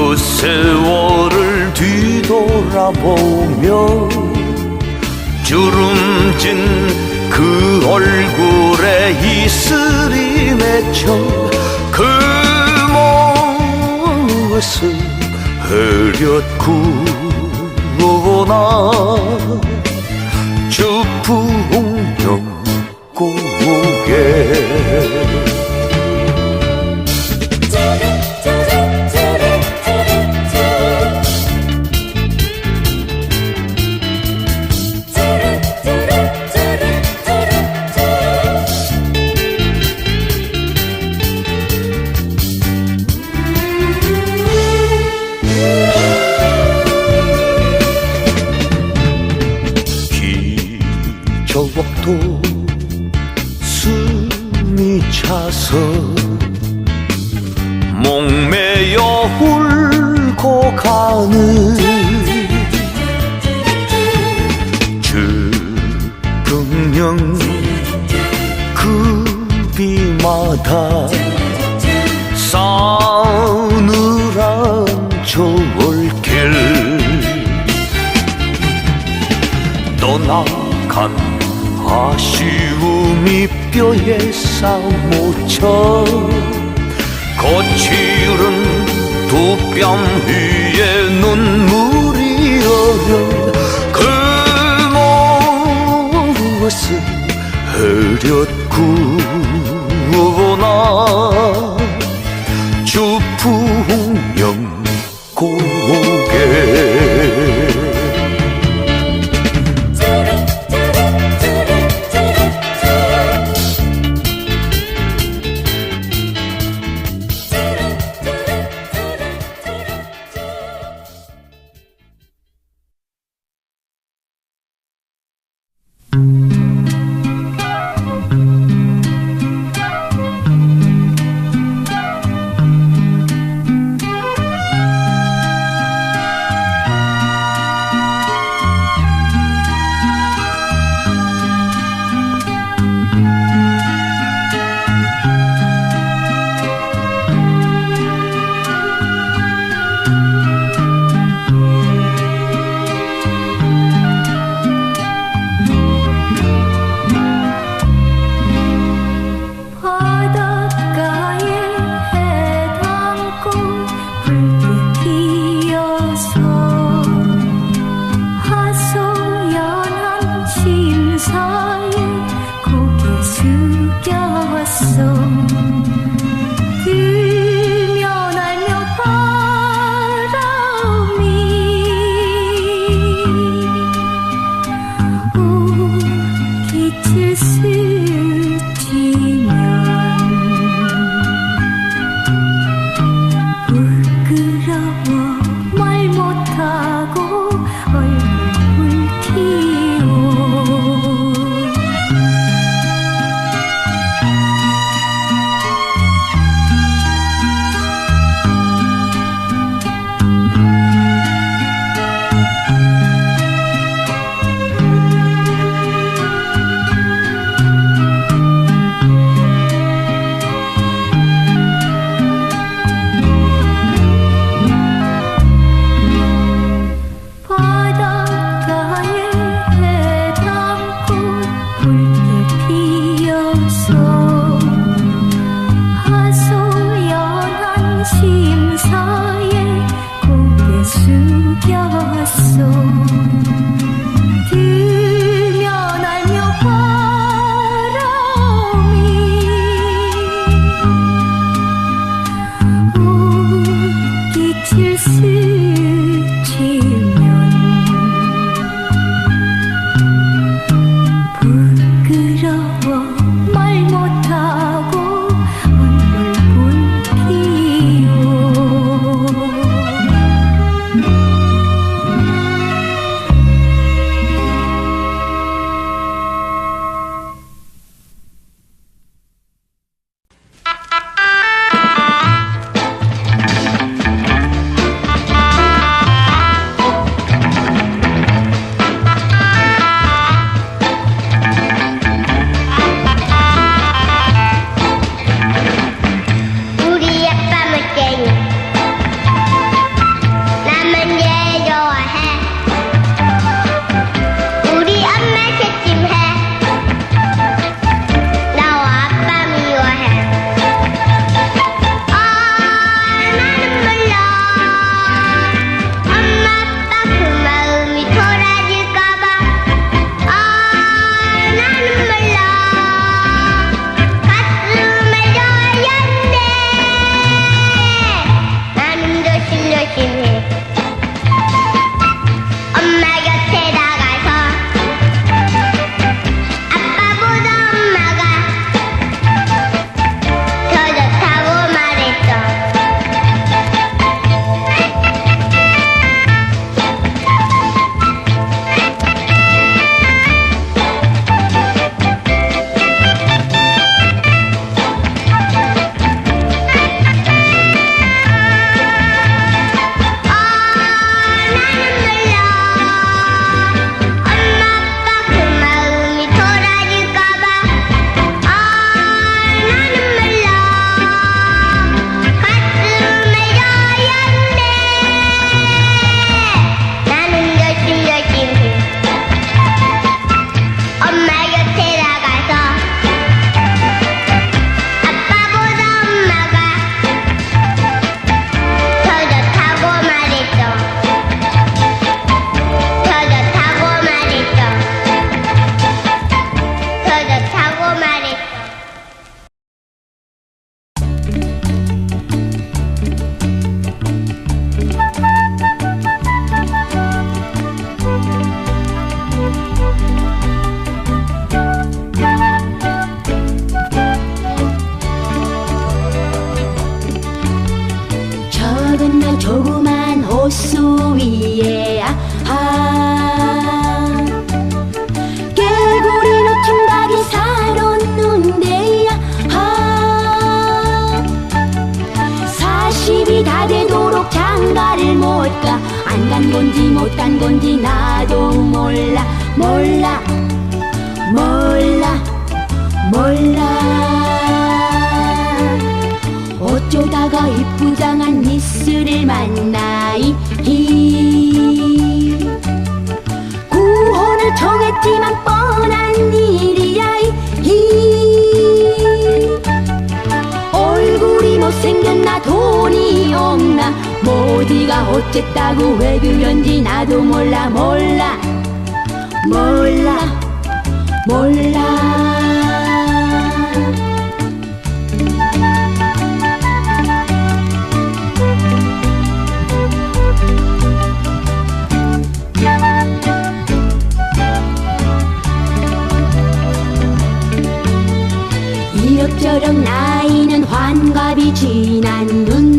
그 세월을 뒤돌아보며 주름진 그 얼굴에 이슬이 맺혀 그 모습 흐렸구나 주풍령 고개 차서 목매여 울고 가는 주풍령 그 비마다 싸늘한 저울길. 떠나간 아쉬움이 뼈에 쌓여쳐 거칠은 두 뺨 위에 눈물이 어려 그 모습 흐렸구나 나도 몰라 몰라 몰라 몰라. 어쩌다가 이쁘장한 미스를 만나이 구원을 청했지만 뻔한 일이야 이 얼굴이 못생겼나 돈이 없나 모디가 어쨌다고 왜 그런지 나도 몰라 몰라. 몰라 몰라. 이럭저럭 나이는 환갑이 지났는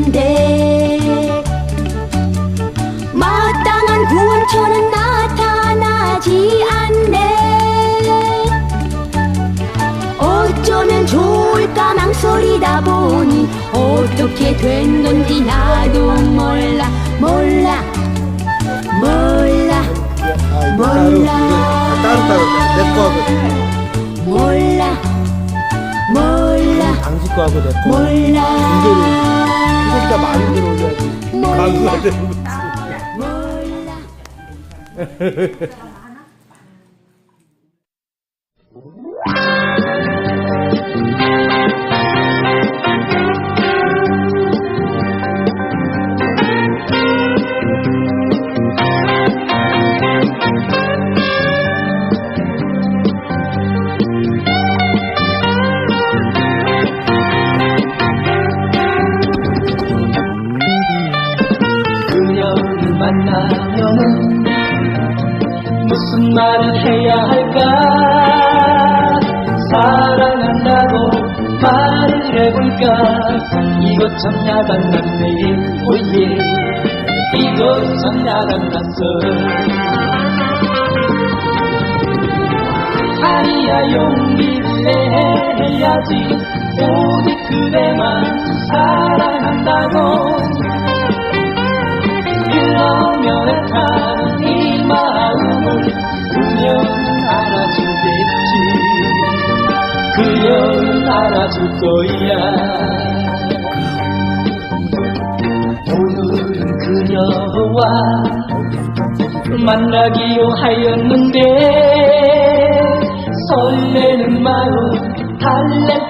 하고 내 거. 몰라 이거보다 많은 걸 올려야지. 가수가 되는 거. 몰 참 야단났네 오예 이것 참 야단 났어 아니야 용기를 내야지. 오직 그대만 사랑한다고. 그러면 한이 마음을 그녀는 알아주겠지. 그녀는 알아줄 거야 그녀와 만나기로 하였는데 설레는 마음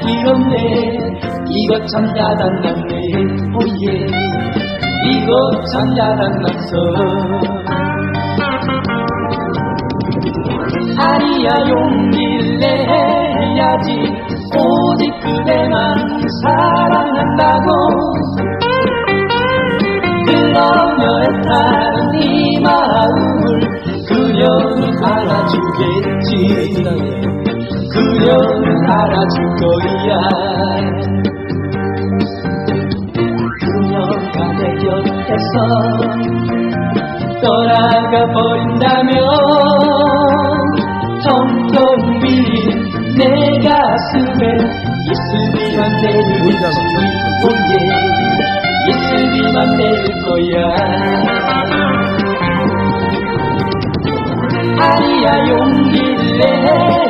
길 없네. 이것 참 야단났네. 오예 이것 참 야단났어. 아니야 용기를 내야지 오직 그대만 사랑한다고 다른 이 마음을 그녀는 알아주겠지 그녀는 알아줄 거야 그녀가 내 곁에서 떠나가 버린다면 텅텅 빈내 가슴에. 내릴 오예 내릴 거야. 아니야 용기를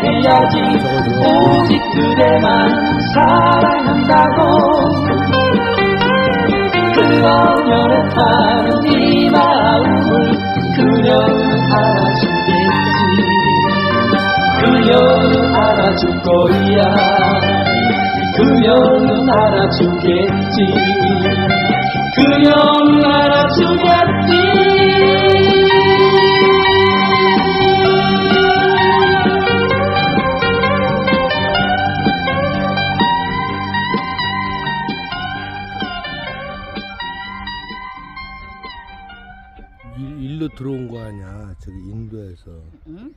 내야지. 오직 그대만 사랑한다고. 그녀를 타는 이 마음을 그녀는 알아주겠지. 그녀는 알아줄 거야. 그녀는 알아주겠지 그녀는 알아 주겠지 일, 일로 들어온 거 아니야? 저기 인도에서. 알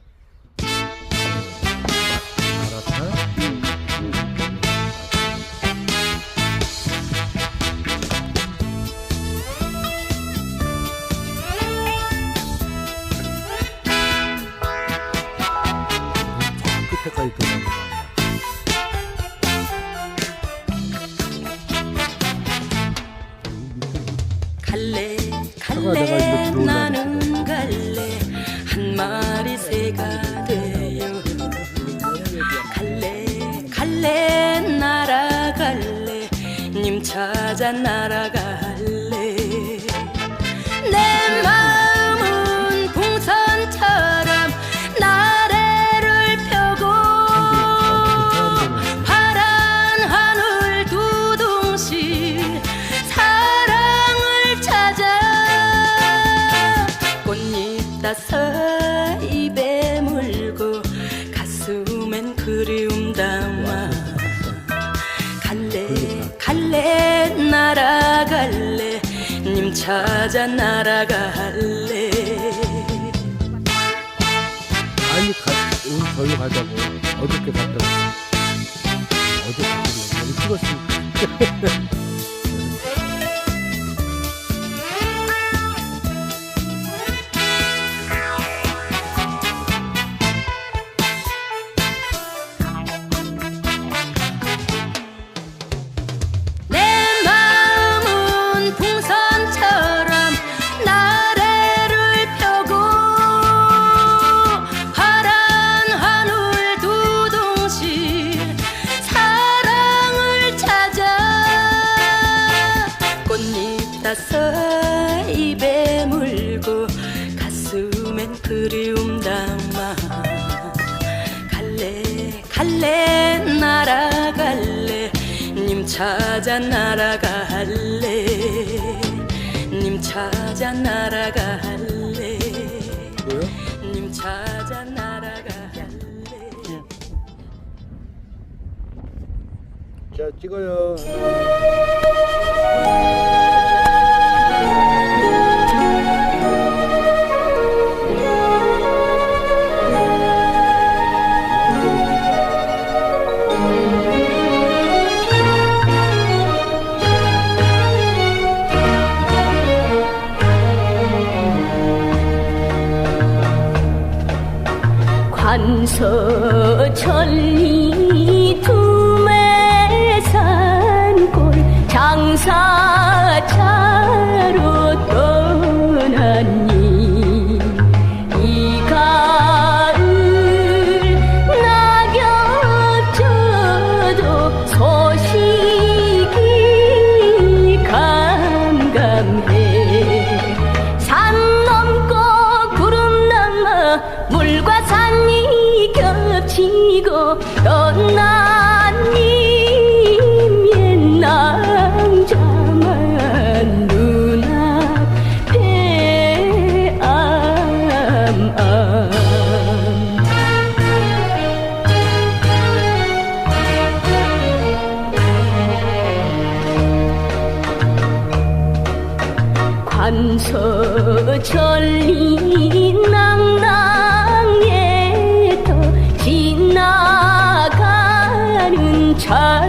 따서 입에 물고 가슴엔 그리움 담아. 갈래 갈래 날아갈래. 님 찾아 날아갈래. 아니 가, 오늘 저희 가자고. 어저께 왔어 어저께 여기 찍었으니까 따서 입에 물고 가슴엔 그리움 담아. 갈래 갈래 날아갈래. 님 찾아 날아갈래. 님 찾아 날아갈래? 님 찾아 날아갈래. 자 찍어요 ছলনি 관서천리 낭낭에도 지나가는 차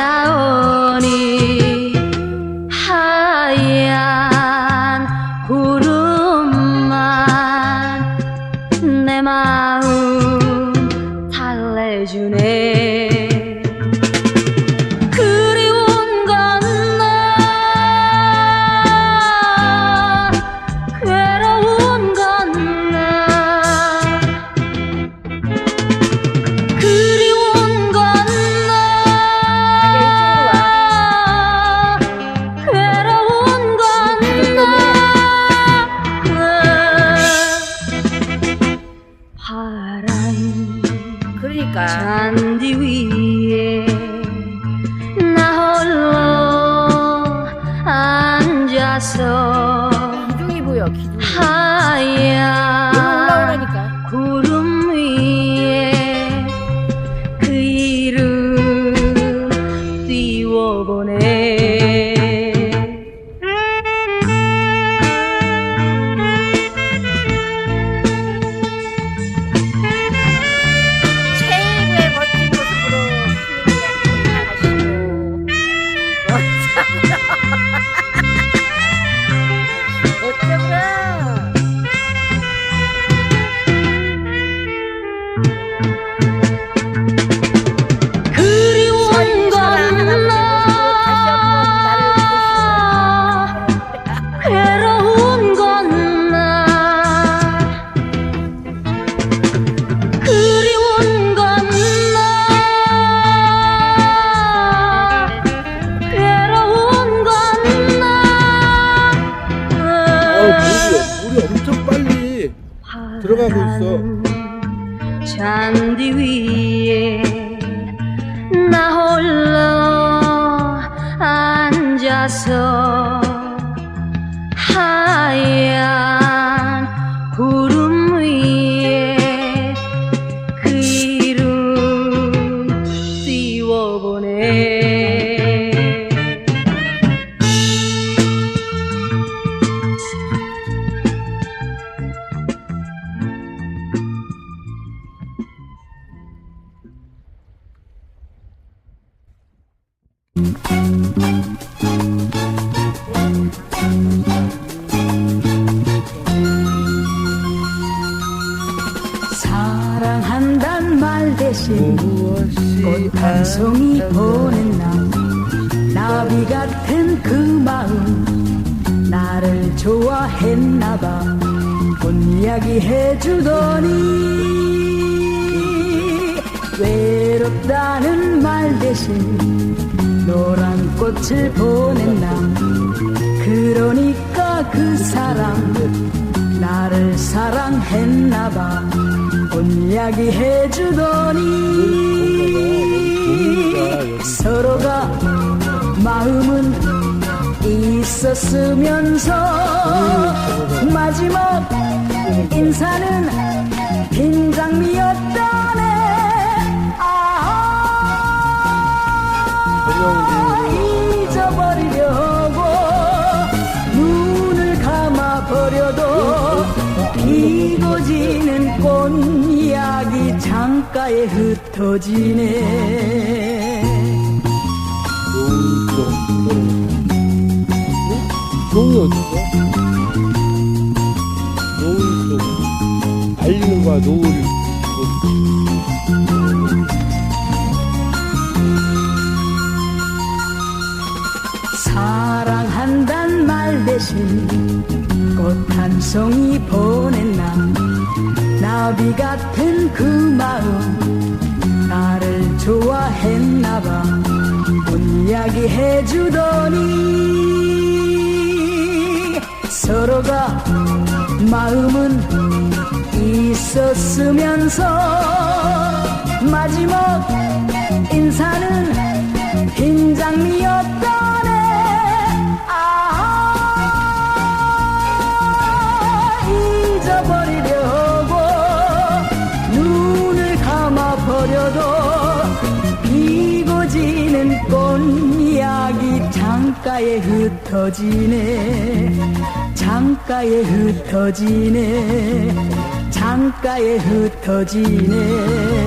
찾아오니 하얀 나. 물이, 물이 엄청 빨리 들어가고 있어. 잔디 위에 나 홀로 앉아서 하얀 보낸 나 나비 같은 그 마음 나를 좋아했나 봐. 꽃 이야기 해주더니 외롭다는 말 대신 노란 꽃을 보낸 나 그러니까 그 사람 나를 사랑했나 봐. 꽃 이야기 해주더니 서로가 마음은 있었으면서 마지막 인사는 빈장미였다네. 아 잊어버리려고 눈을 감아버려도 피고 지는 꽃 이야기 창가에 흩어지네 종이 어딨어? 노을 속 알리는 거야 노을 사랑한단 말 대신 꽃 한 송이 보낸 나 나비 같은 그 마음 나를 좋아했나봐 꽃 이야기 해주더니 서로가 마음은 있었으면서 마지막 인사는 빈장미였다 창가에 흩어지네. 창가에 흩어지네. 창가에 흩어지네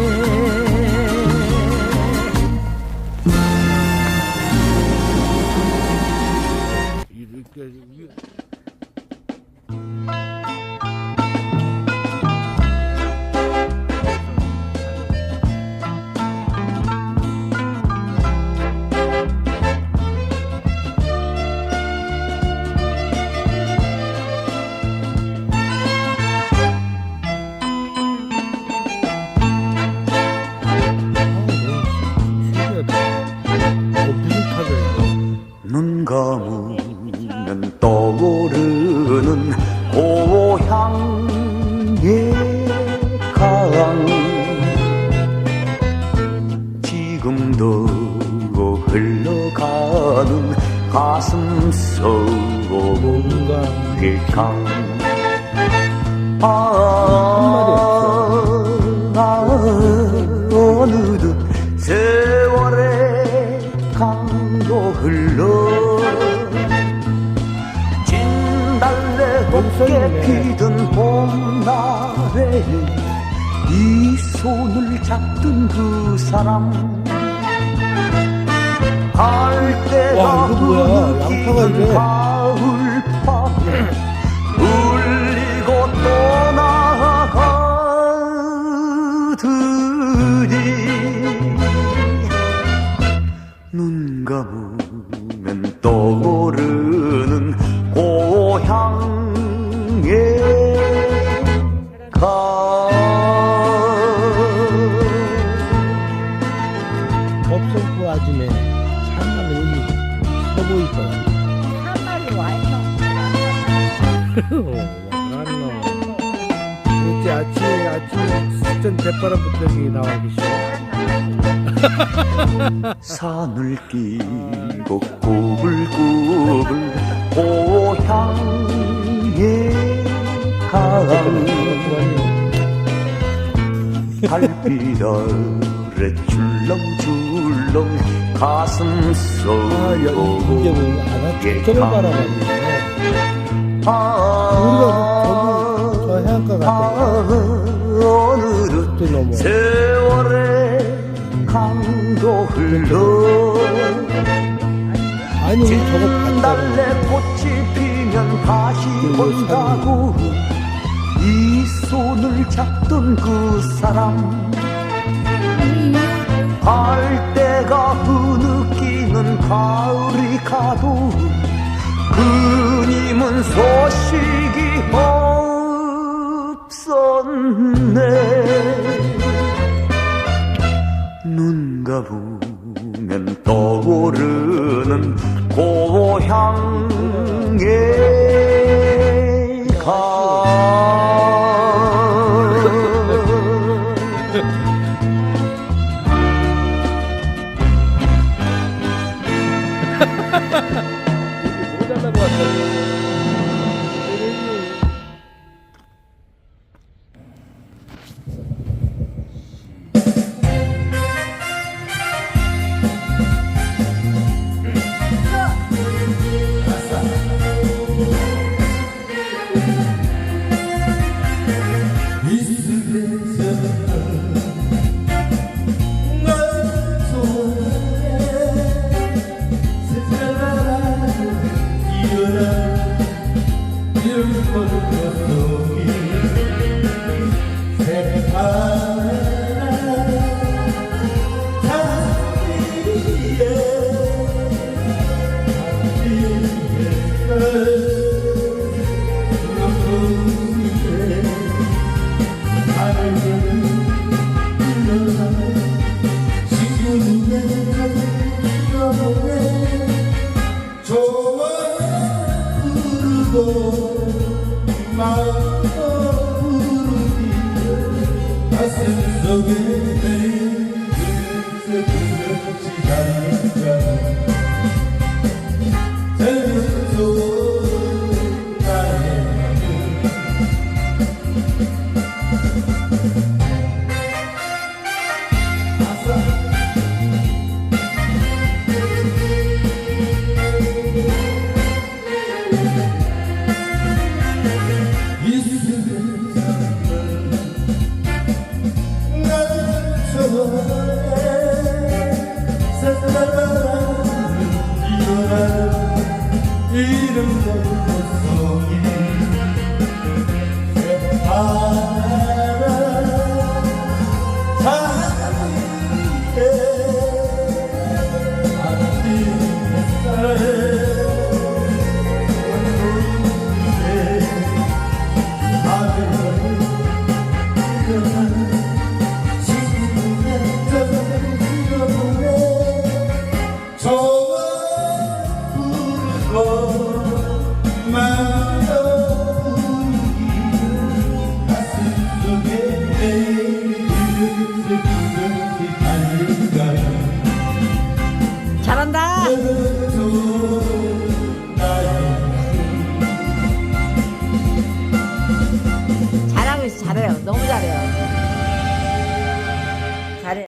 어, 무슨 타자? 눈 감으 산을 끼고 꾸불꾸불 고향에 가 달빛 아래 출렁출렁 가슴 아, 알아? 저를 바라봤네. 아, 우리가 저기 저 해안가 갔다 아, 어느덧 또 넘어. 강도 흘러. 아니 저거. 달래 꽃이 피면 다시 온다고 이 손을 잡던 그 사람. 갈 때가 흐느끼는 가을이 가도 그님은 소식이 없었네 눈 감으면 떠오르는 고향의 가